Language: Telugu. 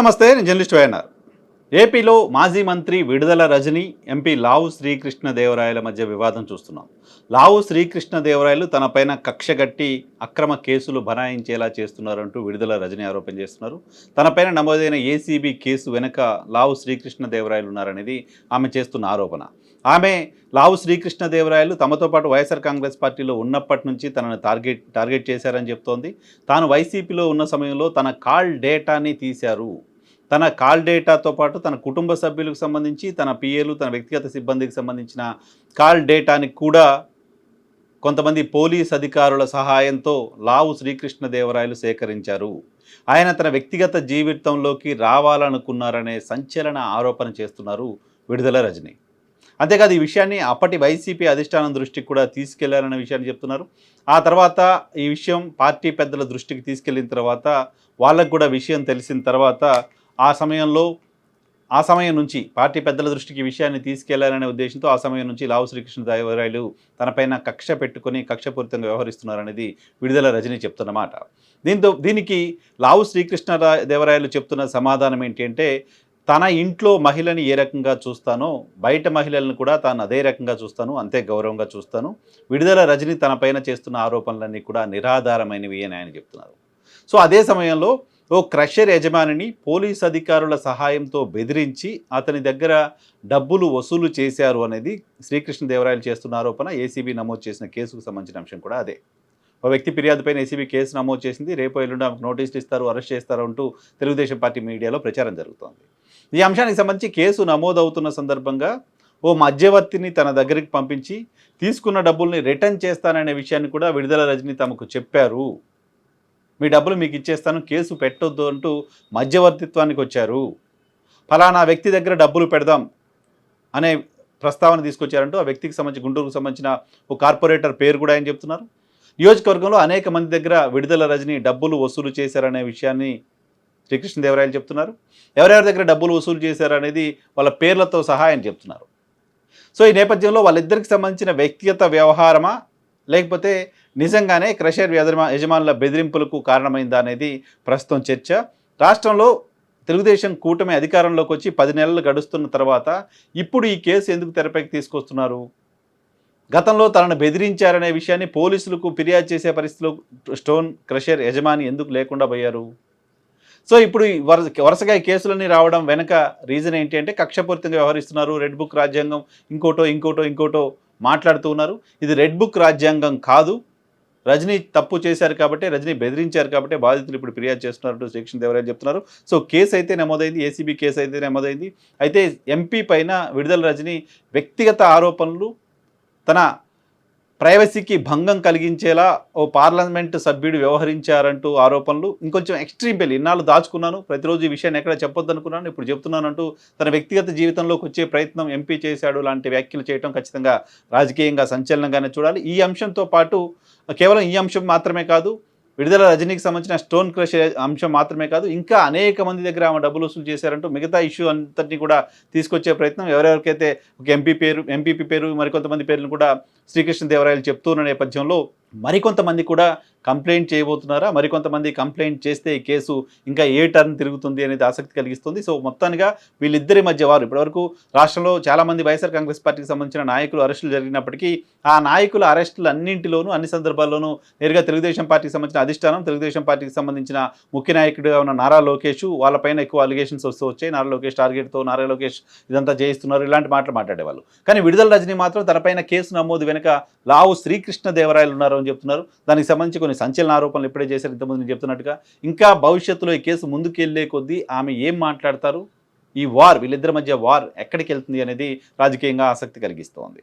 నమస్తే నేను జర్నలిస్ట్ వైఎన్ఆర్. ఏపీలో మాజీ మంత్రి విడుదల రజని ఎంపీ లావు శ్రీకృష్ణదేవరాయల మధ్య వివాదం చూస్తున్నాం. లావు శ్రీకృష్ణదేవరాయలు తనపైన కక్షగట్టి అక్రమ కేసులు బనాయించేలా చేస్తున్నారంటూ విడుదల రజని ఆరోపణ చేస్తున్నారు. తనపైన నమోదైన ఏసీబీ కేసు వెనుక లావు శ్రీకృష్ణదేవరాయలు ఉన్నారనేది ఆమె చేస్తున్న ఆరోపణ. ఆమె లావు శ్రీకృష్ణదేవరాయలు తమతో పాటు వైఎస్ఆర్ కాంగ్రెస్ పార్టీలో ఉన్నప్పటి నుంచి తనను టార్గెట్ టార్గెట్ చేశారని చెప్తోంది. తాను వైసీపీలో ఉన్న సమయంలో తన కాల్ డేటాని తీశారు. తన కాల్ డేటాతో పాటు తన కుటుంబ సభ్యులకు సంబంధించి తన పిఏలు తన వ్యక్తిగత సిబ్బందికి సంబంధించిన కాల్ డేటాని కూడా కొంతమంది పోలీస్ అధికారుల సహాయంతో లావు శ్రీకృష్ణదేవరాయలు సేకరించారు. ఆయన తన వ్యక్తిగత జీవితంలోకి రావాలనుకున్నారనే సంచలన ఆరోపణ చేస్తున్నారు విడుదల రజని. అంతేకాదు ఈ విషయాన్ని అప్పటి వైసీపీ అధిష్టానం దృష్టికి కూడా తీసుకెళ్ళారనే విషయాన్ని చెప్తున్నారు. ఆ తర్వాత ఈ విషయం పార్టీ పెద్దల దృష్టికి తీసుకెళ్ళిన తర్వాత వాళ్ళకు కూడా విషయం తెలిసిన తర్వాత ఆ సమయంలో ఆ సమయం నుంచి పార్టీ పెద్దల దృష్టికి విషయాన్ని తీసుకెళ్ళాలనే ఉద్దేశంతో ఆ సమయం నుంచి లావు శ్రీకృష్ణ దేవరాయలు తనపైన కక్ష పెట్టుకొని కక్షపూరితంగా వ్యవహరిస్తున్నారనేది విడుదల రజని చెప్తున్నమాట. దీంతో దీనికి లావు శ్రీకృష్ణ దేవరాయలు చెప్తున్న సమాధానం ఏంటి అంటే తన ఇంట్లో మహిళని ఏ రకంగా చూస్తానో బయట మహిళలను కూడా తాను అదే రకంగా చూస్తాను అంతే గౌరవంగా చూస్తాను. విడుదల రజని తనపైన చేస్తున్న ఆరోపణలన్నీ కూడా నిరాధారమైనవి అని ఆయన చెప్తున్నారు. సో అదే సమయంలో ఓ క్రషర్ యజమానిని పోలీస్ అధికారుల సహాయంతో బెదిరించి అతని దగ్గర డబ్బులు వసూలు చేశారు అనేది శ్రీకృష్ణదేవరాయలు చేస్తున్న ఆరోపణ. ఏసీబీ నమోదు చేసిన కేసుకు సంబంధించిన అంశం కూడా అదే. ఓ వ్యక్తి ఫిర్యాదుపైన ఏసీబీ కేసు నమోదు చేసింది. రేపు ఎల్లుండి ఆమెకు నోటీసులు ఇస్తారు అరెస్ట్ చేస్తారు అంటూ తెలుగుదేశం పార్టీ మీడియాలో ప్రచారం జరుగుతోంది. ఈ అంశానికి సంబంధించి కేసు నమోదవుతున్న సందర్భంగా ఓ మధ్యవర్తిని తన దగ్గరికి పంపించి తీసుకున్న డబ్బుల్ని రిటర్న్ చేస్తాననే విషయాన్ని కూడా విడుదల రజని తమకు చెప్పారు. మీ డబ్బులు మీకు ఇచ్చేస్తాను కేసు పెట్టొద్దు అంటూ మధ్యవర్తిత్వానికి వచ్చారు. ఫలానా వ్యక్తి దగ్గర డబ్బులు పెడదాం అనే ప్రస్తావన తీసుకొచ్చారంటూ ఆ వ్యక్తికి సంబంధించి గుంటూరుకు సంబంధించిన ఒక కార్పొరేటర్ పేరు కూడా ఆయన చెప్తున్నారు. నియోజకవర్గంలో అనేక మంది దగ్గర విడుదల రజని డబ్బులు వసూలు చేశారనే విషయాన్ని శ్రీకృష్ణదేవరాయలు చెప్తున్నారు. ఎవరెవరి దగ్గర డబ్బులు వసూలు చేశారనేది వాళ్ళ పేర్లతో సహా ఆయన చెప్తున్నారు. సో ఈ నేపథ్యంలో వాళ్ళిద్దరికి సంబంధించిన వ్యక్తిగత వ్యవహారమా? లేకపోతే నిజంగానే క్రషర్ యజమా యజమానుల బెదిరింపులకు కారణమైందా అనేది ప్రస్తుతం చర్చ. రాష్ట్రంలో తెలుగుదేశం కూటమి అధికారంలోకి వచ్చి పది నెలలు గడుస్తున్న తర్వాత ఇప్పుడు ఈ కేసు ఎందుకు తెరపైకి తీసుకొస్తున్నారు? గతంలో తనను బెదిరించారనే విషయాన్ని పోలీసులకు ఫిర్యాదు చేసే పరిస్థితిలో స్టోన్ క్రషర్ యజమాని ఎందుకు లేకుండా పోయారు? సో ఇప్పుడు ఈ వరుస వరుసగా ఈ కేసులన్నీ రావడం వెనక రీజన్ ఏంటి అంటే కక్షపూరితంగా వ్యవహరిస్తున్నారు. రెడ్ బుక్ రాజ్యాంగం ఇంకోటో ఇంకోటో ఇంకోటో మాట్లాడుతూ ఉన్నారు. ఇది రెడ్ బుక్ రాజ్యాంగం కాదు. రజనీ తప్పు చేశారు కాబట్టి రజనీ బెదిరించారు కాబట్టి బాధితులు ఇప్పుడు ఫిర్యాదు చేస్తున్నారంటూ శ్రీకృష్ణ దేవరాయలు చెప్తున్నారు. సో కేసు అయితే నమోదైంది ఏసీబీ కేసు అయితే నమోదైంది. అయితే ఎంపీ పైన విడుదల రజనీ వ్యక్తిగత ఆరోపణలు తన ప్రైవసీకి భంగం కలిగించేలా ఓ పార్లమెంట్ సభ్యుడు వ్యవహరించారంటూ ఆరోపణలు. ఇంకొంచెం ఎక్స్ట్రీమ్ పెళ్ళి ఇన్నాళ్ళు దాచుకున్నాను. ప్రతిరోజు ఈ విషయాన్ని ఎక్కడ చెప్పొద్దు అనుకున్నాను ఇప్పుడు చెప్తున్నానంటూ తన వ్యక్తిగత జీవితంలోకి వచ్చే ప్రయత్నం ఎంపీ చేశాడు. లాంటి వ్యాఖ్యలు చేయడం ఖచ్చితంగా రాజకీయంగా సంచలనంగానే చూడాలి. ఈ అంశంతో పాటు కేవలం ఈ అంశం మాత్రమే కాదు విడుదల రజనీకి సంబంధించిన స్టోన్ క్రష్ అంశం మాత్రమే కాదు ఇంకా అనేక మంది దగ్గర ఆమె డబ్బులు వసూలు చేశారంటూ మిగతా ఇష్యూ అంతటిని కూడా తీసుకొచ్చే ప్రయత్నం. ఎవరెవరికైతే ఒక ఎంపీ పేరు ఎంపీపీ పేరు మరికొంతమంది పేర్లను కూడా శ్రీకృష్ణదేవరాయలు చెప్తున్న నేపథ్యంలో మరికొంతమంది కూడా కంప్లైంట్ చేయబోతున్నారా? మరికొంతమంది కంప్లైంట్ చేస్తే ఈ కేసు ఇంకా ఏ టర్న్ తిరుగుతుంది అనేది ఆసక్తి కలిగిస్తుంది. సో మొత్తానికి వీళ్ళిద్దరి మధ్య వారు ఇప్పటివరకు రాష్ట్రంలో చాలామంది వైఎస్ఆర్ కాంగ్రెస్ పార్టీకి సంబంధించిన నాయకులు అరెస్టులు జరిగినప్పటికీ ఆ నాయకుల అరెస్టులు అన్నింటిలోనూ అన్ని సందర్భాల్లోనూ నేరుగా తెలుగుదేశం పార్టీకి సంబంధించిన అధిష్టానం తెలుగుదేశం పార్టీకి సంబంధించిన ముఖ్య నాయకుడిగా ఉన్న నారా లోకేష్ వాళ్ళపైన ఎక్కువ అలిగేషన్స్ వస్తూ వచ్చాయి. నారా లోకేష్ టార్గెట్తో నారా లోకేష్ ఇదంతా చేయిస్తున్నారు ఇలాంటి మాటలు మాట్లాడేవాళ్ళు. కానీ విడుదల రజనీ మాత్రం తనపైన కేసు నమోదు వెనక లావు శ్రీకృష్ణ దేవరాయలు ఉన్నారు అని చెప్తున్నారు. దానికి సంబంధించి కొన్ని సంచలన ఆరోపణలు ఇప్పుడే చేశారు ఇంతకుముందు నేను చెప్తున్నట్టుగా. ఇంకా భవిష్యత్తులో ఈ కేసు ముందుకెళ్ళే కొద్దీ ఆమె ఏం మాట్లాడతారు? ఈ వార్ వీళ్ళిద్దరి మధ్య వార్ ఎక్కడికి వెళ్తుంది అనేది రాజకీయంగా ఆసక్తి కలిగిస్తోంది.